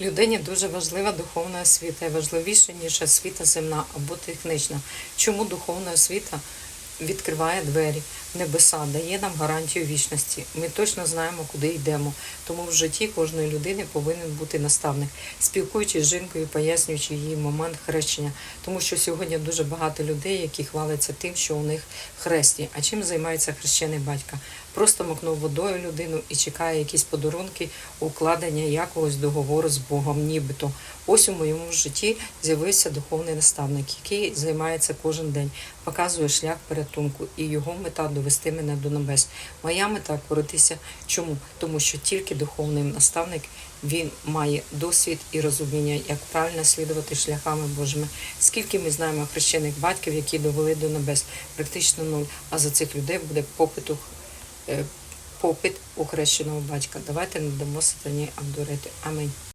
Людині дуже важлива духовна освіта, і важливіше, ніж освіта земна або технічна. Чому духовна освіта відкриває двері небеса, дає нам гарантію вічності? Ми точно знаємо, куди йдемо. Тому в житті кожної людини повинен бути наставник, спілкуючись з жінкою, пояснюючи їй момент хрещення. Тому що сьогодні дуже багато людей, які хваляться тим, що у них хресті. А чим займається хрещений батька? Просто макнув водою людину і чекає якісь подарунки, укладення якогось договору з Богом, нібито. Ось у моєму житті з'явився духовний наставник, який займається кожен день, показує шлях порятунку, і його мета довести мене до небес. Моя мета коритися. Чому? Тому що тільки духовний наставник він має досвід і розуміння, як правильно слідувати шляхами Божими. Скільки ми знаємо хрещених батьків, які довели до небес, практично нуль. А за цих людей буде попиту е, попит у хрещеного батька. Давайте не дамо сатані обдурити. Амінь.